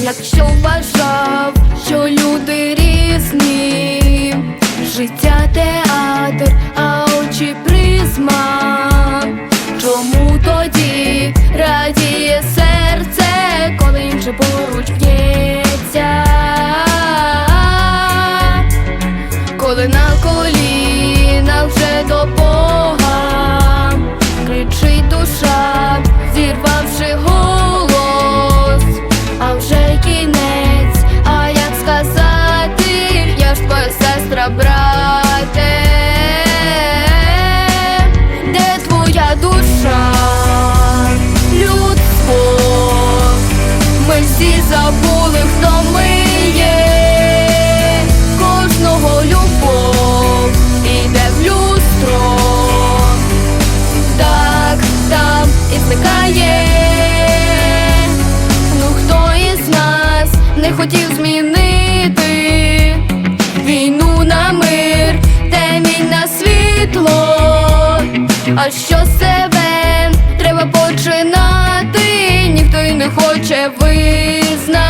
Якщо вважав, що люди різні, життя театр, а очі призма. Чому тоді радіє серце, коли інше поруч б'ється? Коли на колінах вже до Бога кричить душа, сестра, брате, де твоя душа, людство, ми всі забули, хто ми кожного любов іде в люстро, так там і зникає. Ну хто із нас не хотів змінити що себе треба починати, ніхто й не хоче визнати.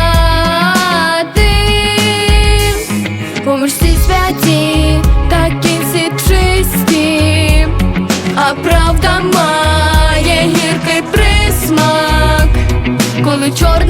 Поміж всі святі, такі всі чисті, а правда має гіркий присмак, коли чорне